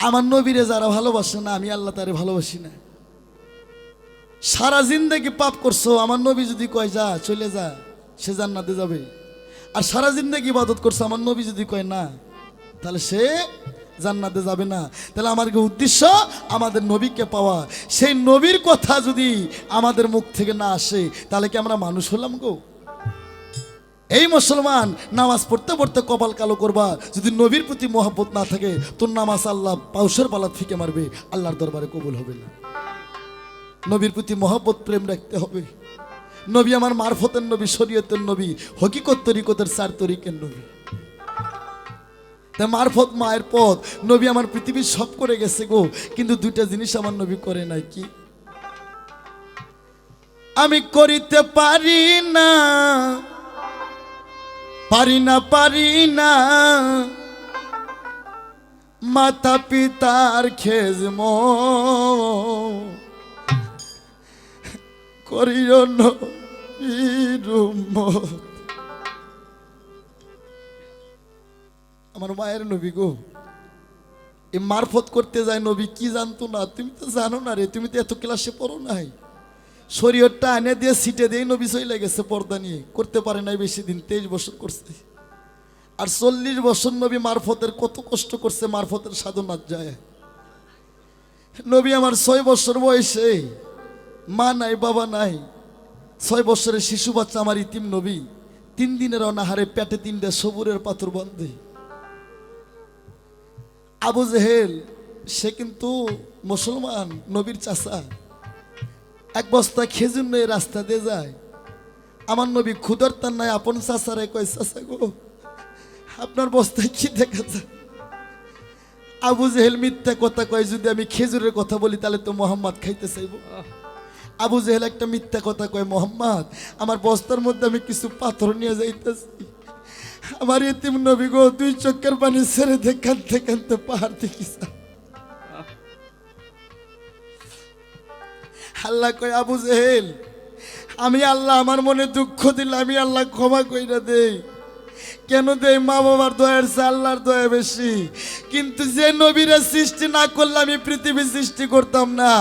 আমার নবীরে যারা ভালোবাসে না, আমি আল্লাহ তারে ভালোবাসি না। সারা জিন্দেগি পাপ করছ, আমার নবী যদি কয়, যা, চলে যা, সে জান্নাতে যাবে। আর সারা জিন্দেগি ইবাদত করছ, আমার নবী যদি কয়, না, তাহলে সে জান্নাতে যাবে না। তাহলে আমার কি উদ্দেশ্য? আমাদের নবীকে পাওয়া। সেই নবীর কথা যদি আমাদের মুখ থেকে না আসে, তাহলে কি আমরা মানুষ হলাম গো? এই মুসলমান, নামাজ পড়তে পড়তে কপাল কালো করবা। যদি নবীর প্রতি মহব্বত না থাকে, তোর নামাজ আল্লাহ পাউসের পালাত ফিকে মারবে, আল্লাহর দরবারে কবুল হবে না। নবীর প্রতি মহব্বত, প্রেম রাখতে হবে। নবী আমার মারফতের নবী, শরীয়তের নবী, হকিকত তরিকতের চার তরিকের নবী। মারফত, মায়ের পথ, নবী আমার পৃথিবীর সব করে গেছে গো, কিন্তু দুইটা জিনিস আমার নবী করে নাই কি? আমি করিতে পারি না। পারি না পারি না। মাতা পিতার খেজম করিও আমার মায়ের নবী গো, এ মারফত করতে যায় নবী, কি জানতো না? তুমি তো জানো না রে, তুমি তো এত ক্লাসে পড়ো নাই। শরীয়তটা এনে দিয়ে সিটে দিয়ে নবী চলে গেছে পর্দা নিয়ে। করতে পারে নাই বেশি দিন, তেইশ বছর করছে। আর চল্লিশ বছর নবী মারফতের কত কষ্ট করছে, মারফতের সাধনার যায়। নবী আমার ছয় বছর বয়সে, মা নাই, বাবা নাই। ছয় বছরের শিশু বাচ্চা আমার ইতিম নবী। তিন দিনের অনাহারে পেটে তিনটে সবুরের পাথর বন্ধে আবু জেহেল, সে কিন্তু মুসলমান, নবীর চাষা এক বস্তা খেজুর নিয়ে রাস্তা দিয়ে যায়। আমার নবী ক্ষুদর তার নাই, আপন চাষারে কয় চাষা গো, আপনার বস্তায় কি দেখা যায়? আবু জেহেল মিথ্যা কথা কয়, যদি আমি খেজুরের কথা বলি, তাহলে তো মোহাম্মদ খাইতে চাইব। আবু জেহেল একটা মিথ্যা কথা কয়, মোহাম্মদ, আমার বস্তার মধ্যে আমি কিছু পাথর নিয়ে যাইতেছি। আমার এতিম নবী গো, দুই চক্কের পানি ছেড়ে দে কানতে কানতে পাহাড় দেখিস আল্লাহ কয়, আবু জেহেল, আমি আল্লাহ, আমার মনে দুঃখ দিলে আমি আল্লাহ ক্ষমা কইরা দেই। কেন দেই? মা বাবার দয়ার চেয়ে আল্লাহর দয়া বেশি। কিন্তু যে নবীরা সৃষ্টি না করলে আমি পৃথিবী সৃষ্টি করতাম না।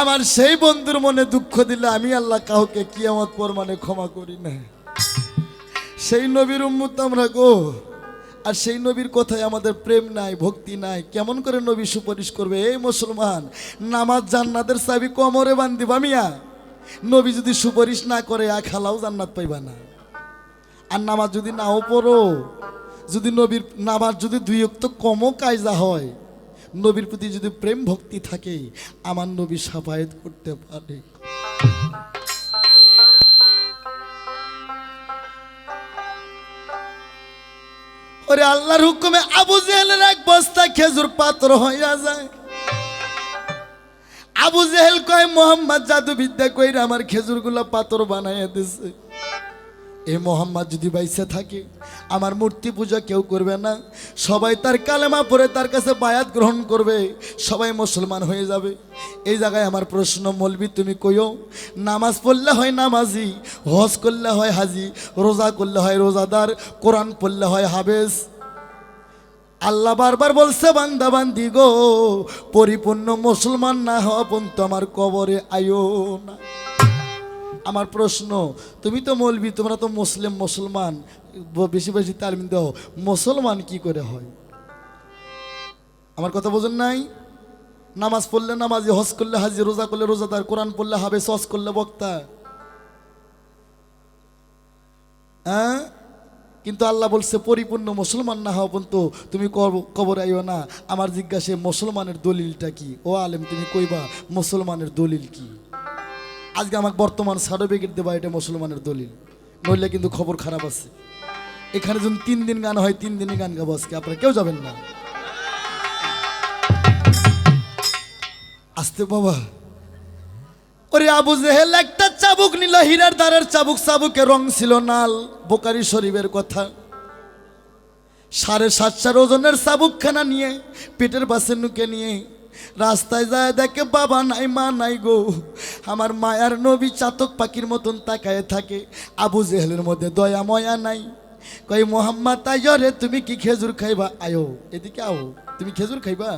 আমার সেই বন্ধুর মনে দুঃখ দিলে আমি আল্লাহ কাউকে কিয়ামত পর মানে ক্ষমা করি না সেই নবীর উম্মত আমরা গো আর সেই নবীর কথায় আমাদের প্রেম নাই, ভক্তি নাই। কেমন করে নবী সুপারিশ করবে? এই মুসলমান, নামাজ জান্নাতের চাবি কমরে বান্ধিবা মিয়া। নবী যদি সুপারিশ না করে আ খালাও জান্নাত পাইবা না। আর নামাজ যদি নাও পড়ো, যদি নবীর নামাজ যদি দুই অক্ত কমও কায়দা হয়, নবীর প্রতি যদি প্রেম ভক্তি থাকে, আমার নবী সাফায়েত করতে পারে। ওরে আল্লাহর হুকুমে আবু জেহেলের এক বস্তা খেজুর পাত্র হইয়া যায়। আবু জেহেল কয়, মোহাম্মদ জাদু বিদ্যা কইরা আমার খেজুরগুলো পাথর বানাইয়া দিছে। এ মোহাম্মদ যদি বাইসে থাকে, আমার মূর্তি পূজা কেউ করবে না। সবাই তার কালেমা পরে তার কাছে বায়াত গ্রহণ করবে, সবাই মুসলমান হয়ে যাবে। এই জায়গায় আমার প্রশ্ন, মলবি, তুমি কইও, নামাজ পড়লে হয় নামাজি, হজ করলে হয় হাজি, রোজা করলে হয় রোজাদার, কোরআন পড়লে হয় হাবেজ। আল্লাহ বারবার বলছে, বান্দা, বান্দি গো, পরিপূর্ণ মুসলমান না হওয়া পর্যন্ত আমার কবরে আয়ো না। আমার প্রশ্ন, তুমি তো মৌলবি তোমরা তো মুসলিম, মুসলমান বেশি বেশি তালিম দাও, মুসলমান কি করে হয়? আমার কথা বোঝেন নাই? নামাজ পড়লে নামাজি, হজ করলে হাজি, রোজা করলে রোজাদার, কোরআন পড়লে হবে সস করলে বক্তা। হ্যাঁ? কিন্তু আল্লাহ বলছে, পরিপূর্ণ মুসলমান না হওয়া পর্যন্ত তুমি কব- কবরে আইও না। আমার জিজ্ঞাসে, মুসলমানের দলিলটা কি? ও আলেম, তুমি কইবা, মুসলমানের দলিল কি? আজকে আমাকে বর্তমান সার্টিফিকেট দেবা, এটা মুসলমানের দলিল। নইলে কিন্তু খবর খারাপ আছে। এখানে যদি তিন দিন গান হয়, তিন দিনই গান গাবো আজকে। আপনারা কেউ যাবেন না। আসতে বাবা। ওরে আবু জেহেল, একটা চাবুক নিল, হীরার দ্বারের চাবুক। চাবুকের রং ছিল নাল বোকারি শরীফের কথা। সাড়ে সাতশার ওজনের চাবুকখানা নিয়ে, পেটের পাশে নুকে নিয়ে রাস্তায় যায় দেখে বাবা নাই, মা নাই গো। আমার মায়ার নবী চাতক পাখির মতন তাকায় থাকে। আবু জেহেলের মধ্যে দয়া, ময়া নাই। কই মোহাম্মদ আয়রে তুমি কি খেজুর খাইবা? আয়ো, এদিকে আও, তুমি খেজুর খাইবা?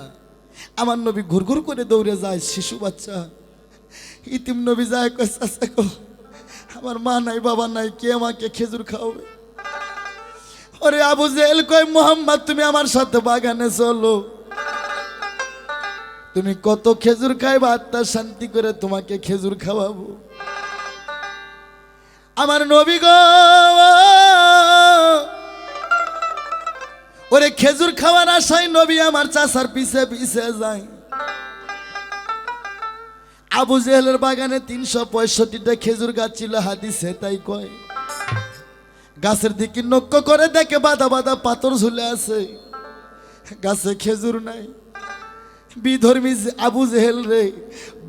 আমার নবী ঘুরঘুর করে দৌড়ে যায়, শিশু বাচ্চা, ইতিম নবী যায় চাচা গো, আমার মা নাই, বাবা নাই, কে আমাকে খেজুর খাওয়াবে? ওরে আবু জেল কয়, মোহাম্মদ, তুমি আমার সাথে বাগানে চলো। তুমি কত খেজুর খাইবা, আত্মা শান্তি করে তোমাকে খেজুর খাওয়াবো। আমার নবী গো, ওরে খেজুর খাওয়ার আশায় নবী আমার চাষার পিছে পিছে যায়। আবু জেহেলের বাগানে তিনশো পঁয়ষট্টিটা খেজুর গাছ ছিল, হাদিসে তাই কয়। গাছের দিকে নক্য করে দেখে বাদা বাদা পাথর ঝুলে আছে। গাছে খেজুর নাই। বিধর্মী আবু জেহেল রে,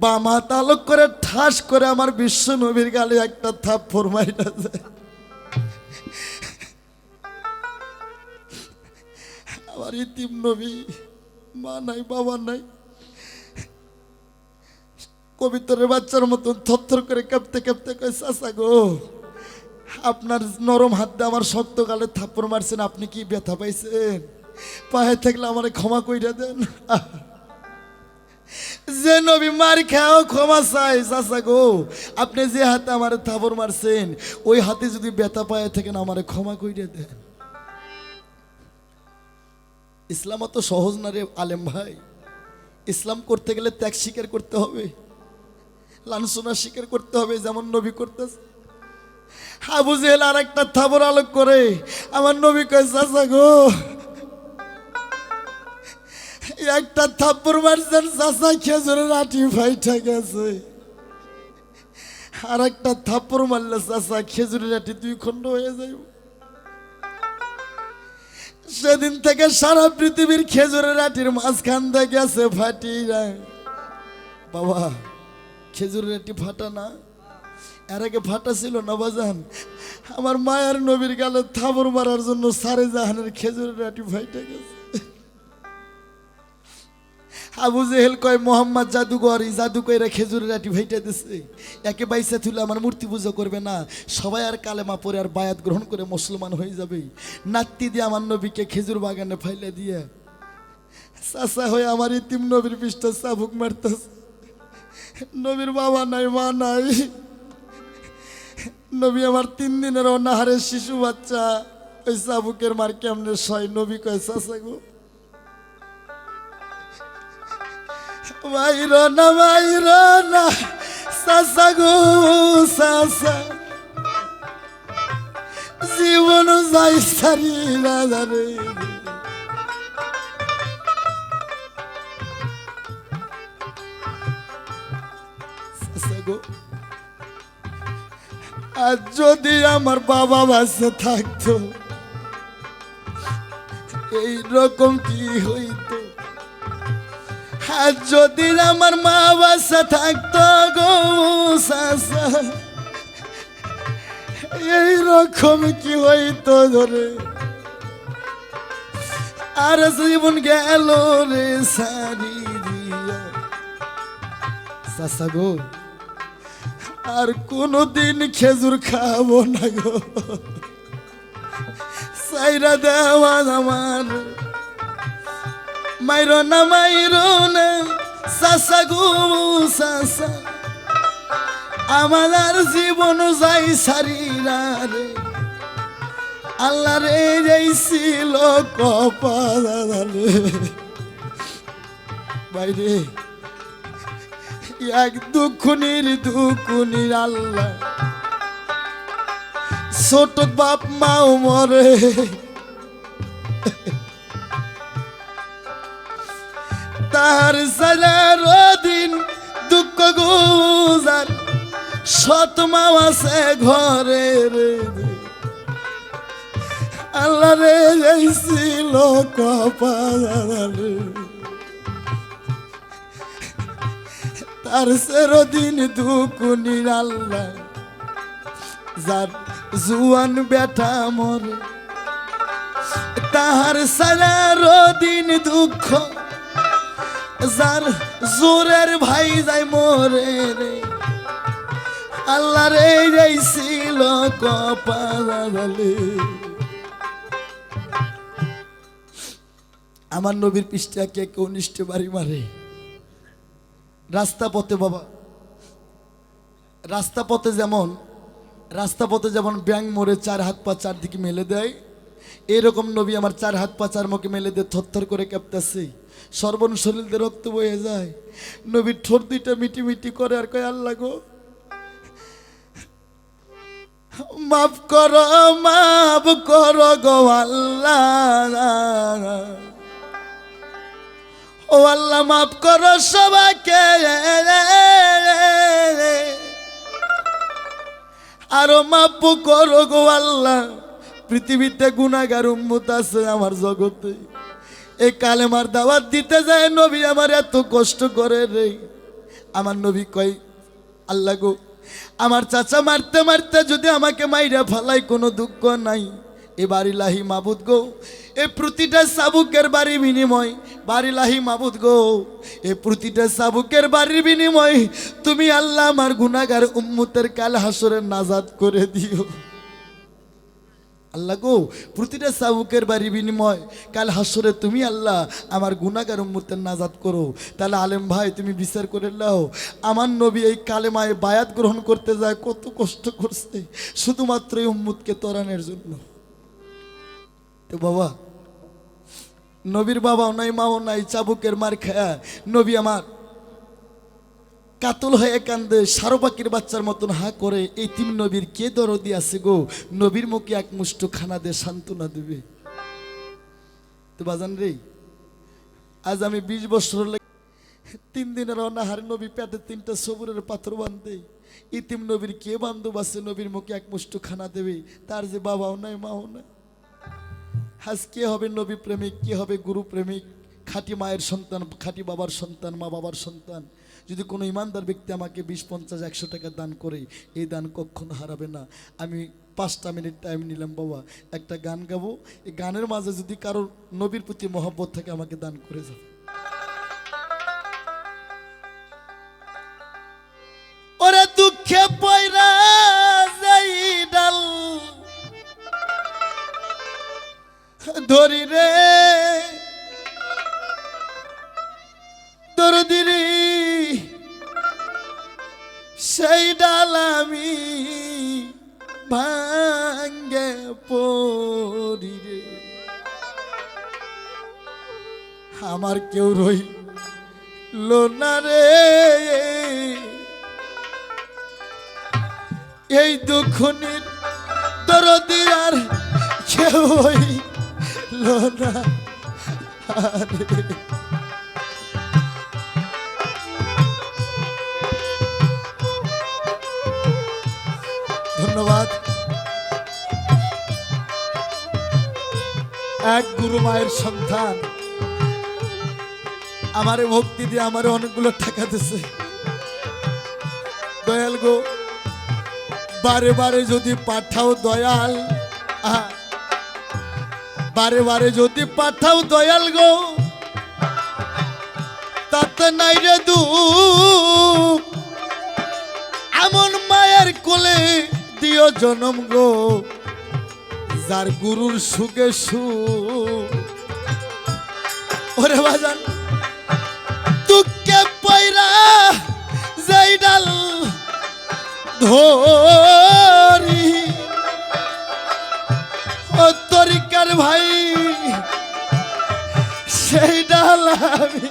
বামা তালক করে ঠাস করে আমার বিশ্ব নবীর গালে একটা থাপ ফরমাইটা আমার ইতিম নবী, মা নাই, বাবা নাই। কবিতরের বাচ্চার মতন থরথর করে কাঁপতে কাঁপতে কয়, চাচা গো, আপনার নরম হাত আমার শক্ত গালে থাপ্পড় মারছেন, আপনি কি ব্যথা পাইছেন? পায়ে থাকলে আমারে ক্ষমা কইরা দেন। যে নবী মার খাও ক্ষমা চাই চাচা গো, আপনি যে হাতে আমার থাপড় মারছেন, ওই হাতে যদি ব্যথা পায়ে থাকেন, আমারে ক্ষমা কইরা দেন। ইসলাম অত সহজ না রে আলেম ভাই। ইসলাম করতে গেলে ত্যাগ স্বীকার করতে হবে। লাঞ্ছনা স্বীকার করতে হবে, যেমন নবী করতেছে। আবু জেহেল আর একটা থাবর আলোক করে। আমার নবী কয়, চাচা গো একটা থাপ্পড় মারছেন, চাচা খেজুরের আটি ফাইটা গেছে। আর একটা থাপ্পড় মারলে চাচা খেজুরের আটি দুই খণ্ড হয়ে যাইব। সেদিন থেকে সারা পৃথিবীর খেজুরের আটির মাঝখান থেকে গেছে ফাটি বাবা, খেজুরের আটি ফাটা না। এর আগে ফাটা ছিল না বাজান আমার মায়ের নবীর গালে থাবর মারার জন্য সারে জাহানের খেজুরের আটি ফাইটা গেছে। আবু জেহেল কয়, মোহাম্মদ জাদুঘর, এই জাদু কইরা খেজুরের আটি ভাইটা দিছে। একে বাইসা তুলে আমার মূর্তি পুজো করবে না। সবাই আর কালেমা পরে আর বায়াত গ্রহণ করে মুসলমান হয়ে যাবে। নাত্তি দিয়ে আমার নবীকে খেজুর বাগানে ফাইলে দিয়ে। চাষা হয়ে আমার ইতিম নবীর পৃষ্ঠ চাবুক মারতেছে। নবীর বাবা নাই, মা নাই। নবী আমার তিন দিনের অনাহারের শিশু বাচ্চা। ওই চাবুকের মার কেমনে সয়? নবী কয় চাষা গো মাইর না মাইর না সাসা গো সাসা জীবন যাই আর যদি আমার বাবা বাসে থাকতো এই রকম কি হইতো আর যদি আমার মা বাসা থাকতো গো সাসা এই রকম কি হইতো ধরে? আর জীবন গেল রে সারি দিয়া। গো, আর কোনোদিন খেজুর খাব না গো। সাইরা দেওয়া আমার মাইরো না মাইরো না, সাসা গো সাসা। আমার জীবন যাই সারিরা আল্লাহ রে। যাইছিল কপালে বাইরে, এক দুখুনির দুখুনির আল্লাহ। ছোট বাপ মাও মরে। তার সারার দিন দুঃখ গুজার সত আছে ঘরে রে আল্লাহ রে যাইছিল কপালে। তার সেরদিন দুকুনির আল্লাহ যার জুয়ান বেটা মরে। তাহার সারার দিন দুঃখ যার জোরের ভাই যাই মরে রে। আল্লাহ রে যাইছিল কপালে আমার নবীর পৃষ্ঠে একে একে উনিশটে বাড়ি মারে? রাস্তা পথে বাবা। রাস্তা পথে যেমন, রাস্তা পথে যেমন ব্যাং মোড়ে চার হাত পা চারদিকে মেলে দেয়, এরকম নবী আমার চার হাত পা চার মুখে মেলে দিয়ে থরথর করে কাঁপতেছে। সর্বন শরীরদের রক্ত বয়ে যায়। নবীর ঠোঁট দুইটা মিটি মিটি করে আর কয়, আল্লাহ গো, মাফ করো মাফ করো গো আল্লাহ। ও আল্লাহ, মাফ করো সবাইকে। আরও মাফ করো গো আল্লাহ। পৃথিবীতে গুণাগার উম্মত আছে আমার জগতে। এই কালেমার দাওয়াত দিতে যায় নবী, আমার এত কষ্ট করে রে। আমার নবী কয়, আল্লাহ গো, আমার চাচা মারতে মারতে যদি আমাকে মাইরা ফালাই কোনো দুঃখ নাই। এ বাড়ি লাহি মাবুদ গো, এ প্রতিটা সাবুকের বাড়ি বিনিময়, বাড়ি লাহি মাবুদ গো, এ প্রতিটা সাবুকের বাড়ির বিনিময়, তুমি আল্লাহ আমার গুনাগার উম্মতের কাল হাসরের নাজাদ করে দিও। আল্লাহ গো, প্রতিটা সাবুকের বাড়ি বিনিময়। কাল হাসরে তুমি আল্লাহ আমার গুনাগার উম্মতের নাজাদ করো। তাহলে আলেম ভাই, তুমি বিচার করে নাও। আমার নবী এই কালেমায় বায়াত গ্রহণ করতে যায়, কত কষ্ট করছে। শুধুমাত্র এই উম্মতকে তরানের জন্য। তো বাবা, নবীর বাবাও নাই, মাও নাই, চাবুকের মার খায়া। নবী আমার কাতল হয়ে কান্দে সারো পাখির বাচ্চার মতন হা করে এই তিন নবীর কে দরদি আছে গো? নবীর মুখে এক মুষ্ট খানা দে সান্ত্বনা দেবে। তো বাজান রে, আজ আমি বিশ বছর তিন দিনের অনাহার নবী পেটে তিনটা সবুরের পাত্র বান্ধে ইতিম নবীর কে বান্ধব আছে? নবীর মুখে এক মুষ্ট খানা দেবে। তার যে বাবাও নাই, মাও নাই। আজ কে হবে নবী প্রেমিক? কে হবে গুরু প্রেমিক? খাঁটি মায়ের সন্তান, খাঁটি বাবার সন্তান মা বাবার সন্তান। যদি কোনো ইমানদার ব্যক্তি আমাকে বিশ, পঞ্চাশ, একশো টাকা দান করে, এই দান কখনো হারাবে না। আমি পাঁচটা মিনিট টাইম নিলাম, বাবা, একটা গান গাবো। এই গানের মাঝে যদি কারোর নবীর প্রতি মহব্বত থাকে, আমাকে দান করে যাও ওরে দুঃখে আর কেউ না। ধন্যবাদ। এক গুরু মায়ের সন্তান। আমারে ভক্তি দিয়ে আমারে অনেকগুলো টাকা দিছে। দয়াল গো, বারে বারে যদি পাঠাও দয়াল বারে বারে যদি পাঠাও দয়াল গো, তাতে নাই রে দুঃখ। এমন মায়ের কোলে দিও জনম গো, যার গুরুর সুখে সু ওরে বাজান, দুঃখে পয়রা যাই ডাল ধরি ডাল আমি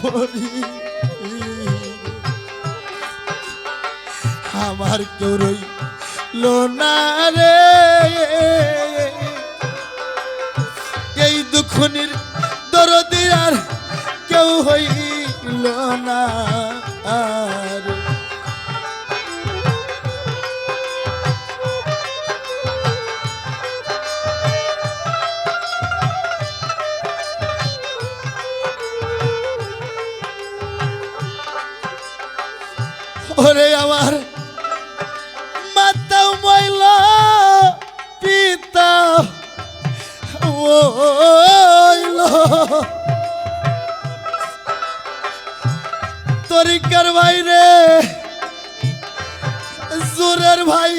পড়ি আমার কেউ রইল না রে। তরিকার বাইরে। জোরের ভাই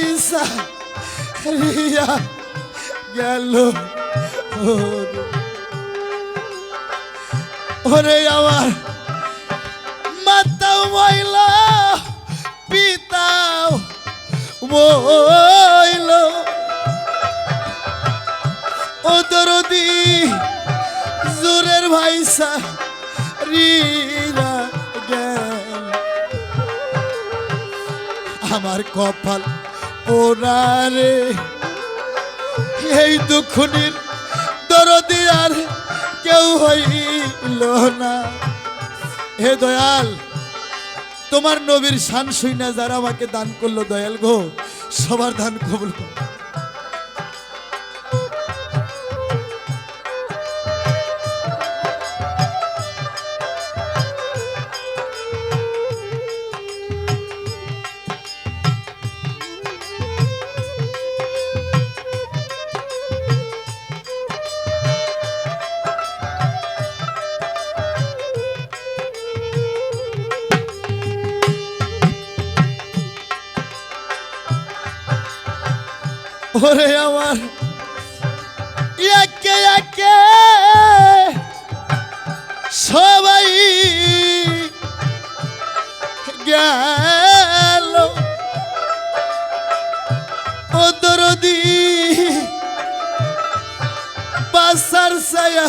রিয়া গেল। ওরে আমার মাতাও ময়লা, পিতাও মইল ও দরদি, জোরের ভাইসা রিরা আমার কপাল পোড়ারে এই দুঃখনির দরদি আর কেউ হইল না। হে দয়াল, তোমার নবীর শান শুইনা যারা আমাকে দান করল, দয়াল গো, সবার দান কবুল কর। ওরে আমার। একে একে। সবাই গেল। ও দরদি, বাসার সায়া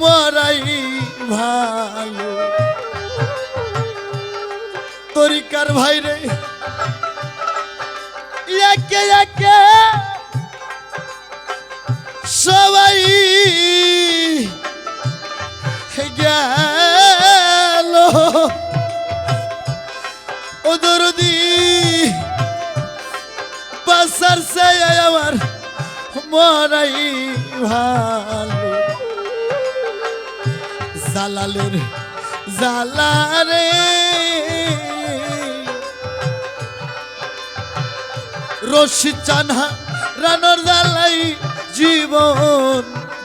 মরাই ভালো। তরিকার ভাই রে একে একে সবাই গেল। ও দরদি বাসার সে আমার মরাই ভালো। জালালের জালারে রশি চানা রানোর জালাই জীবন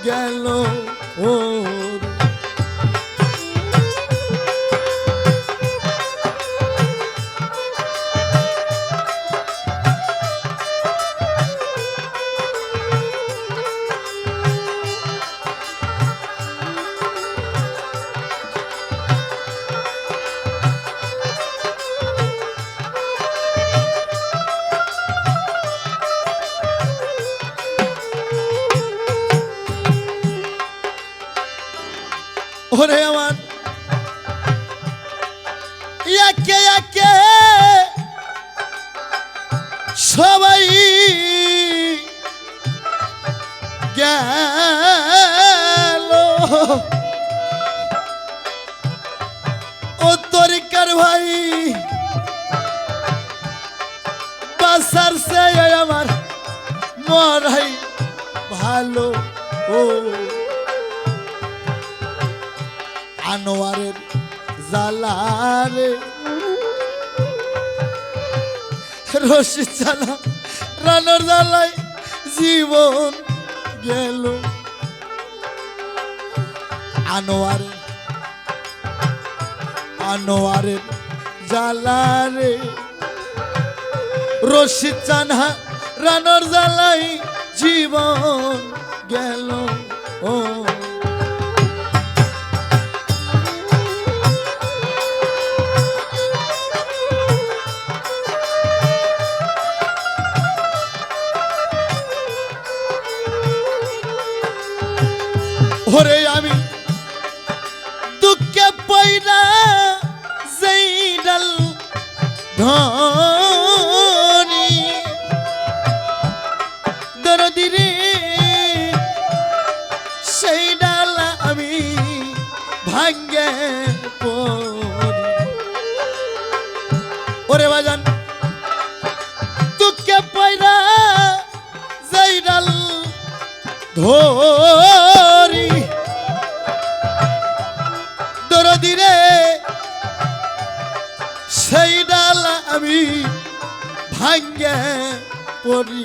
গেল। ওর ওরে আমার। একে একে সবাই গেল। ও তরিকার ভাই, বাসার সে আমার মরাই ভালো। ও আনোয়ারের জালারে। রশি চালা রানার জালাই জীবন গেল। আনোয়ারের আনোয়ারের জালারে। রশি চানহা রানার জালাই জীবন গেল। ধরি। দরদি সেই ডাল আমি ভাঙ্গে পড়ি।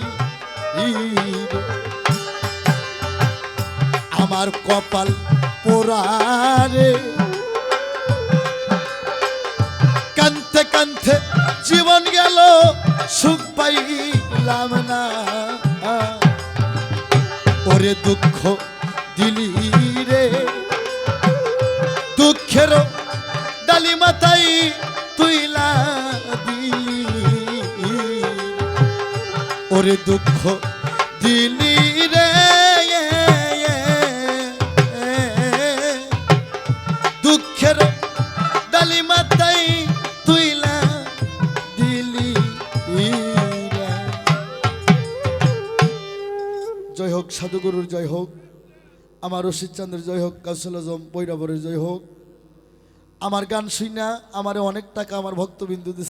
আমার কপাল পোড়ারে কান্তে কান্তে জীবন গেল, সুখ পাইলাম না। ওরে দুঃখ দিলি রে। দুঃখের ডালি মাথায় তুইলা দিলি ওরে দুঃখ দিলি রে। সাধুগুরুর জয় হোক, আমার রশিদ চন্দ্রের জয় হোক, কাউসুল আজম বৈরাবরের জয় হোক। আমার গান শুই না আমার অনেক টাকা আমার ভক্তবিন্দু